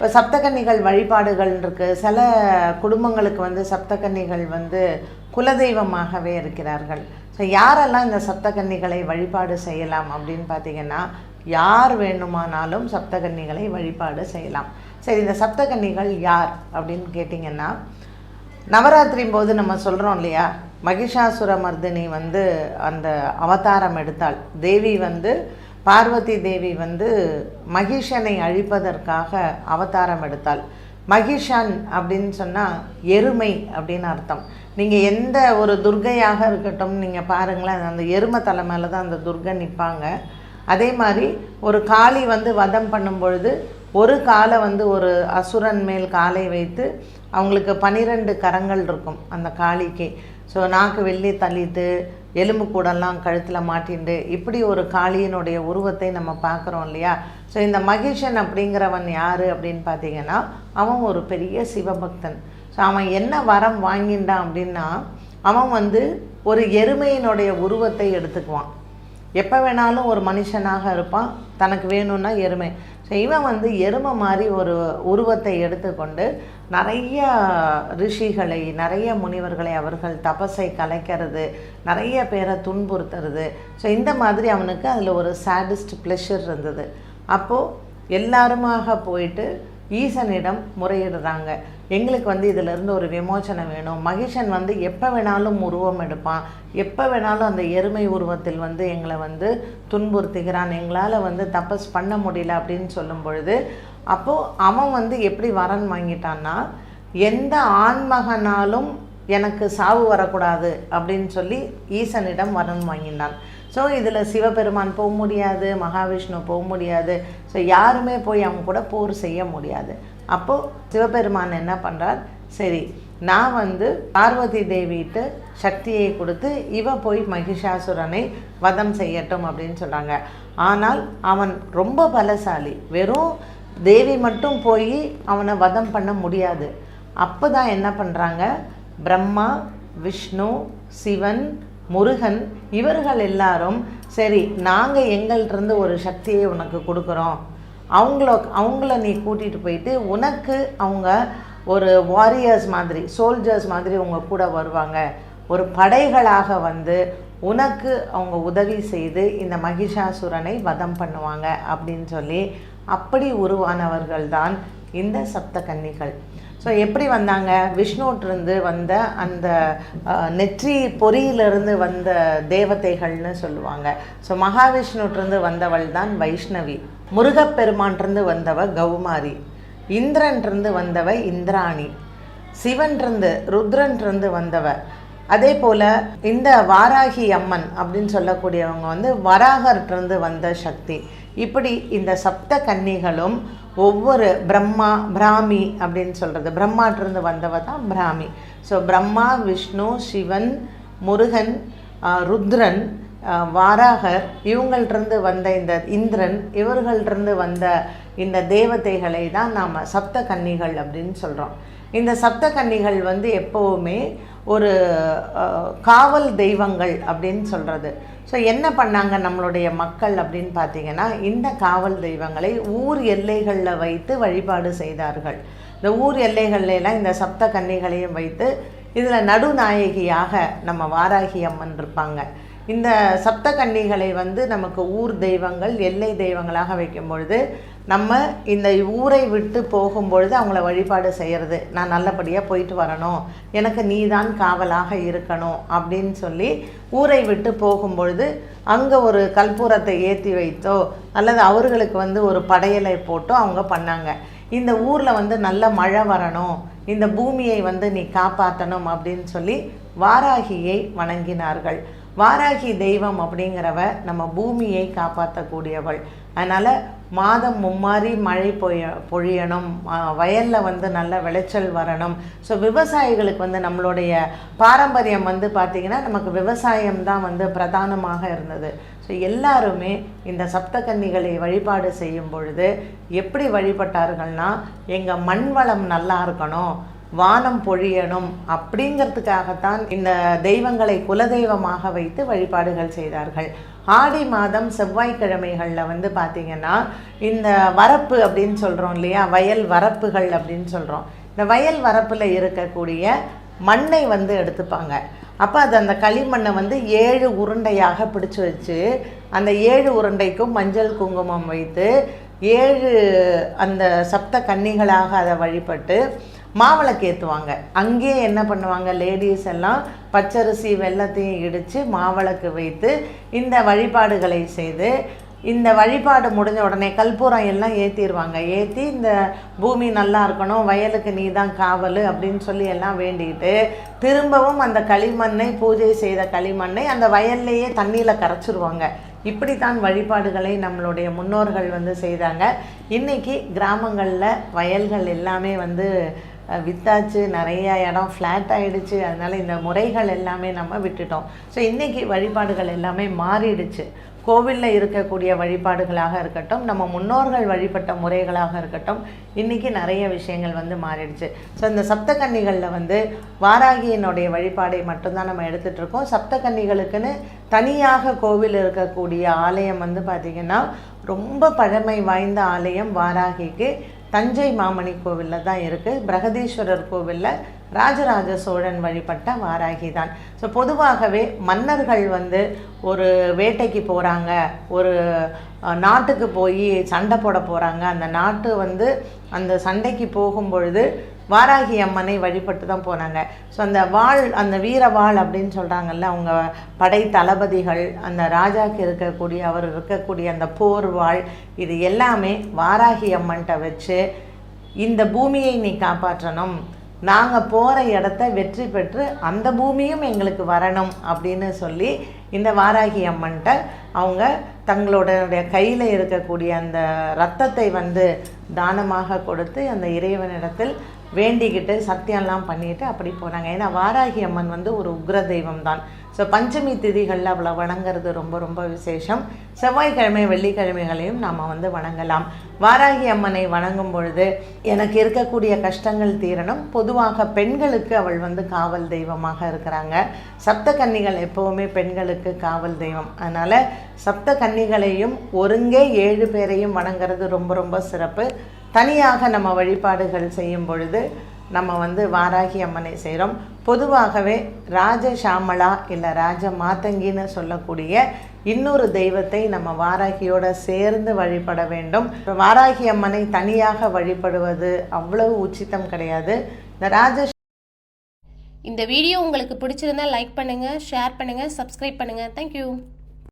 இப்போ சப்தகன்னிகள் வழிபாடுகள் இருக்குது சில குடும்பங்களுக்கு வந்து சப்தகன்னிகள் வந்து குலதெய்வமாகவே இருக்கிறார்கள். ஸோ யாரெல்லாம் இந்த சப்தகன்னிகளை வழிபாடு செய்யலாம் அப்படின்னு பார்த்தீங்கன்னா யார் வேணுமானாலும் சப்தகன்னிகளை வழிபாடு செய்யலாம். சரி இந்த சப்தகன்னிகள் யார் அப்படின்னு கேட்டிங்கன்னா நவராத்திரி போது நம்ம சொல்கிறோம் இல்லையா மகிஷாசுர மர்தினி வந்து அந்த அவதாரம் எடுத்தாள். தேவி வந்து பார்வதி தேவி வந்து மகிஷனை அழிப்பதற்காக அவதாரம் எடுத்தாள். மகிஷன் அப்படின்னு சொன்னால் எருமை அப்படின்னு அர்த்தம். நீங்கள் எந்த ஒரு துர்க்கையாக இருக்கட்டும் நீங்கள் பாருங்களேன் அந்த எருமை தலை மேலே தான் அந்த துர்கை நிற்பாங்க அதே மாதிரி ஒரு காளி வந்து வதம் பண்ணும் பொழுது ஒரு காலை வந்து ஒரு அசுரன் மேல் காலை வைத்து அவங்களுக்கு பனிரெண்டு கரங்கள் இருக்கும் அந்த காளிக்கு. ஸோ நாக்கு வெள்ளி தள்ளிட்டு எலும்பு கூடெல்லாம் கழுத்தில் மாட்டிண்டு இப்படி ஒரு காளியினுடைய உருவத்தை நம்ம பார்க்குறோம் இல்லையா? ஸோ இந்த மகேஷன் அப்படிங்கிறவன் யார் அப்படின்னு பார்த்தீங்கன்னா அவன் ஒரு பெரிய சிவபக்தன். ஸோ அவன் என்ன வரம் வாங்கிண்டான் அப்படின்னா அவன் வந்து ஒரு எருமையினுடைய உருவத்தை எடுத்துக்குவான். எப்போ வேணாலும் ஒரு மனுஷனாக இருப்பான். தனக்கு வேணும்னா எருமை. ஸோ இவன் வந்து எருமை மாதிரி ஒரு உருவத்தை எடுத்துக்கொண்டு நிறைய ரிஷிகளை நிறைய முனிவர்களை அவர்கள் தபஸை கலைக்கிறது நிறைய பேரை துன்புறுத்துறது. ஸோ இந்த மாதிரி அவனுக்கு அதில் ஒரு சேடிஸ்ட் ப்ளஷர் இருந்தது. அப்போது எல்லாருமாக போயிட்டு ஈசனிடம் முறையிடுறாங்க. எங்களுக்கு வந்து இதிலிருந்து ஒரு விமோச்சனம் வேணும். மகிஷன் வந்து எப்போ வேணாலும் உருவம் எடுப்பான். எப்போ வேணாலும் அந்த எருமை உருவத்தில் வந்து எங்களை வந்து துன்புறுத்துகிறான். எங்களால் வந்து தபஸ் பண்ண முடியல அப்படின்னு சொல்லும் பொழுது அப்போது அவன் வந்து எப்படி வரன் வாங்கிட்டான்னா எந்த ஆண்மகனாலும் எனக்கு சாவு வரக்கூடாது அப்படின்னு சொல்லி ஈசனிடம் வரன் வாங்கினான். ஸோ இதில் சிவபெருமான் போக முடியாது மகாவிஷ்ணு போக முடியாது. ஸோ யாருமே போய் அவங்க கூட போர் செய்ய முடியாது. அப்போது சிவபெருமான் என்ன பண்ணுறார் சரி நான் வந்து பார்வதி தேவிட்டு சக்தியை கொடுத்து இவ போய் மகிஷாசுரனை வதம் செய்யட்டும் அப்படின்னு சொல்கிறாங்க ஆனால் அவன் ரொம்ப பலசாலி. வெறும் தேவி மட்டும் போய் அவனை வதம் பண்ண முடியாது. அப்போ தான் என்ன பண்ணுறாங்க பிரம்மா விஷ்ணு சிவன் முருகன் இவர்கள் எல்லாரும் சரி நாங்கள் எங்கள்கிட்டருந்து ஒரு சக்தியை உனக்கு கொடுக்குறோம். அவங்கள அவங்கள நீ கூட்டிகிட்டு போயிட்டு உனக்கு அவங்க ஒரு வாரியர்ஸ் மாதிரி சோல்ஜர்ஸ் மாதிரி உங்கள் கூட வருவாங்க. ஒரு படைகளாக வந்து உனக்கு அவங்க உதவி செய்து இந்த மகிஷாசுரனை வதம் பண்ணுவாங்க அப்படின்னு சொல்லி அப்படி உருவானவர்கள் தான் இந்த சப்த கன்னிகள். ஸோ எப்படி வந்தாங்க? விஷ்ணுட்டிருந்து வந்த அந்த நெற்றி பொறியிலிருந்து வந்த தேவதைகள்னு சொல்லுவாங்க. ஸோ மகாவிஷ்ணுட்டிருந்து வந்தவள் தான் வைஷ்ணவி. முருகப்பெருமான்றிருந்து வந்தவ கௌமாரி. இந்திரன்றிருந்து வந்தவ இந்திராணி. சிவன்றிருந்து ருத்ரன்றிருந்து வந்தவ அதே போல் இந்த வாராகி அம்மன் அப்படின்னு சொல்லக்கூடியவங்க வந்து வராகர்ட்டிருந்து வந்த சக்தி. இப்படி இந்த சப்த கன்னிகளும் ஒவ்வொரு பிரம்மா பிராமி அப்படின்னு சொல்கிறது பிரம்மாட்டிருந்து வந்தவ தான் பிராமி. ஸோ பிரம்மா விஷ்ணு சிவன் முருகன் ருத்ரன் வாராகர் இவங்கள்டிருந்து வந்த இந்த இந்திரன் இவர்கள்டிருந்து வந்த இந்த தேவதைகளை தான் நாம் சப்த கன்னிகள் அப்படின்னு சொல்கிறோம் இந்த சப்த கன்னிகள் வந்து எப்போவுமே ஒரு காவல் தெய்வங்கள் அப்படின்னு சொல்கிறது ஸோ என்ன பண்ணாங்க நம்மளுடைய மக்கள் அப்படின்னு பார்த்தீங்கன்னா இந்த காவல் தெய்வங்களை ஊர் எல்லைகளில் வைத்து வழிபாடு செய்தார்கள். இந்த ஊர் எல்லைகள்லாம் இந்த சப்த கன்னிகளையும் வைத்து இதில் நடுநாயகியாக நம்ம வாராகி அம்மன் இருப்பாங்க. இந்த சப்த கன்னிகளை வந்து நமக்கு ஊர் தெய்வங்கள் எல்லை தெய்வங்களாக வைக்கும் பொழுது நம்ம இந்த ஊரை விட்டு போகும்பொழுது அவங்கள வழிபாடு செய்கிறது நான் நல்லபடியாக போயிட்டு வரணும். எனக்கு நீதான் காவலாக இருக்கணும் அப்படின்னு சொல்லி ஊரை விட்டு போகும்பொழுது அங்கே ஒரு கற்பூரத்தை ஏற்றி வைத்தோ அல்லது அவர்களுக்கு வந்து ஒரு படையலை போட்டோ அவங்க பண்ணாங்க. இந்த ஊரில் வந்து நல்ல மழை வரணும். இந்த பூமியை வந்து நீ காப்பாற்றணும் அப்படின்னு சொல்லி வாராகியை வணங்கினார்கள். வாராகி தெய்வம் அப்படிங்கிறவ நம்ம பூமியை காப்பாற்றக்கூடியவள் அதனால் மாதம் மும்மாறி மழை பொய்ய பொழியணும். வயலில் வந்து நல்ல விளைச்சல் வரணும். ஸோ விவசாயிகளுக்கு வந்து நம்மளுடைய பாரம்பரியம் வந்து பார்த்திங்கன்னா நமக்கு விவசாயம் தான் வந்து பிரதானமாக இருந்தது. ஸோ எல்லாருமே இந்த சப்தகன்னிகளை வழிபாடு செய்யும் பொழுது எப்படி வழிபட்டார்கள்னா எங்கள் மண் வளம் நல்லா இருக்கணும். வானம் பொழியணும் அப்படிங்கிறதுக்காகத்தான் இந்த தெய்வங்களை குலதெய்வமாக வைத்து வழிபாடுகள் செய்தார்கள். ஆடி மாதம் செவ்வாய்க்கிழமைகளில் வந்து பார்த்திங்கன்னா இந்த வரப்பு அப்படின்னு சொல்கிறோம் இல்லையா? வயல் வரப்புகள் அப்படின்னு சொல்கிறோம் இந்த வயல் வரப்பில் இருக்கக்கூடிய மண்ணை வந்து எடுத்துப்பாங்க. அப்போ அது அந்த களிமண்ணை வந்து ஏழு உருண்டையாக பிடிச்சி வச்சு அந்த ஏழு உருண்டைக்கும் மஞ்சள் குங்குமம் வைத்து ஏழு அந்த சப்த கன்னிகளாக அதை வழிபட்டு மாவிளக்கு ஏற்றுவாங்க அங்கேயே என்ன பண்ணுவாங்க? லேடிஸ் எல்லாம் பச்சரிசி வெல்லத்தையும் இடித்து மாவிளக்கு வைத்து இந்த வழிபாடுகளை செய்து இந்த வழிபாடு முடிஞ்ச உடனே கற்பூரம் எல்லாம் ஏற்றிடுவாங்க ஏற்றி இந்த பூமி நல்லா இருக்கணும் வயலுக்கு நீ தான் காவல் அப்படின்னு சொல்லி எல்லாம் வேண்டிட்டு திரும்பவும் அந்த களிமண்ணை பூஜை செய்த களிமண்ணை அந்த வயல்லையே தண்ணியில் கரைச்சிருவாங்க. இப்படித்தான் வழிபாடுகளை நம்மளுடைய முன்னோர்கள் வந்து செய்தாங்க. இன்றைக்கி கிராமங்களில் வயல்கள் எல்லாமே வந்து வித்தாச்சு நிறைய இடம் ஃப்ளாட் ஆகிடுச்சு அதனால இந்த முறைகள் எல்லாமே நம்ம விட்டுட்டோம். ஸோ இன்றைக்கி வழிபாடுகள் எல்லாமே மாறிடுச்சு. கோவிலில் இருக்கக்கூடிய வழிபாடுகளாக இருக்கட்டும் நம்ம முன்னோர்கள் வழிபட்ட முறைகளாக இருக்கட்டும் இன்றைக்கி நிறைய விஷயங்கள் வந்து மாறிடுச்சு. ஸோ இந்த சப்தகன்னிகளில் வந்து வாராகியினுடைய வழிபாடை மட்டும்தான் நம்ம எடுத்துகிட்ருக்கோம் சப்தகன்னிகளுக்குன்னு தனியாக கோவில் இருக்கக்கூடிய ஆலயம் வந்து பார்த்திங்கன்னா ரொம்ப பழமை வாய்ந்த ஆலயம் வாராகிக்கு. தஞ்சை மாமணி கோவிலில் தான் இருக்குது பிரகதீஸ்வரர் கோவிலில் ராஜராஜ சோழன் வழிபட்ட வாராகி தான் ஸோ பொதுவாகவே மன்னர்கள் வந்து ஒரு வேட்டைக்கு போகிறாங்க ஒரு நாட்டுக்கு போய் சண்டை போட போகிறாங்க அந்த நாட்டு வந்து அந்த சண்டைக்கு போகும் பொழுது வாராகி அம்மனை வழிபட்டு தான் போனாங்க. ஸோ அந்த வாள் அந்த வீர வாழ் அப்படின்னு சொல்கிறாங்கல்ல அவங்க படை தளபதிகள் அந்த ராஜாக்கு இருக்கக்கூடிய அவர் இருக்கக்கூடிய அந்த போர் வாழ் இது எல்லாமே வாராகி அம்மன்கிட்ட வச்சு இந்த பூமியை நீ காப்பாற்றணும். நாங்கள் போகிற இடத்த வெற்றி பெற்று அந்த பூமியும் எங்களுக்கு வரணும் அப்படின்னு சொல்லி இந்த வாராகி அம்மன்ட்ட அவங்க தங்களுடைய கையில் இருக்கக்கூடிய அந்த ரத்தத்தை வந்து தானமாக கொடுத்து அந்த இறைவனிடத்தில் வேண்டிக்கிட்டு சத்தியம்லாம் பண்ணிட்டு அப்படி போனாங்க. ஏன்னா வாராகி அம்மன் வந்து ஒரு உக்ர தெய்வம் தான் ஸோ பஞ்சமி திதிகளில் அவளை வணங்குறது ரொம்ப ரொம்ப விசேஷம். செவ்வாய்க்கிழமை வெள்ளிக்கிழமைகளையும் நாம் வந்து வணங்கலாம். வாராகி அம்மனை வணங்கும் பொழுது எனக்கு இருக்கக்கூடிய கஷ்டங்கள் தீரணும். பொதுவாக பெண்களுக்கு அவள் வந்து காவல் தெய்வமாக இருக்கிறாங்க. சப்த கன்னிகள் எப்போவுமே பெண்களுக்கு காவல் தெய்வம். அதனால் சப்த கன்னிகளையும் ஒருங்கே ஏழு பேரையும் வணங்குறது ரொம்ப ரொம்ப சிறப்பு. தனியாக நம்ம வழிபாடுகள் செய்யும் பொழுது நம்ம வந்து வாராகி அம்மனை செய்கிறோம் பொதுவாகவே ராஜ இல்லை ராஜ மாத்தங்கின்னு சொல்லக்கூடிய இன்னொரு தெய்வத்தை நம்ம வாராகியோட சேர்ந்து வழிபட வேண்டும். வாராகி அம்மனை தனியாக வழிபடுவது அவ்வளவு உச்சித்தம் கிடையாது. இந்த ராஜ இந்த வீடியோ உங்களுக்கு பிடிச்சிருந்தா லைக் பண்ணுங்கள் ஷேர் பண்ணுங்கள் சப்ஸ்கிரைப் பண்ணுங்கள் தேங்க்யூ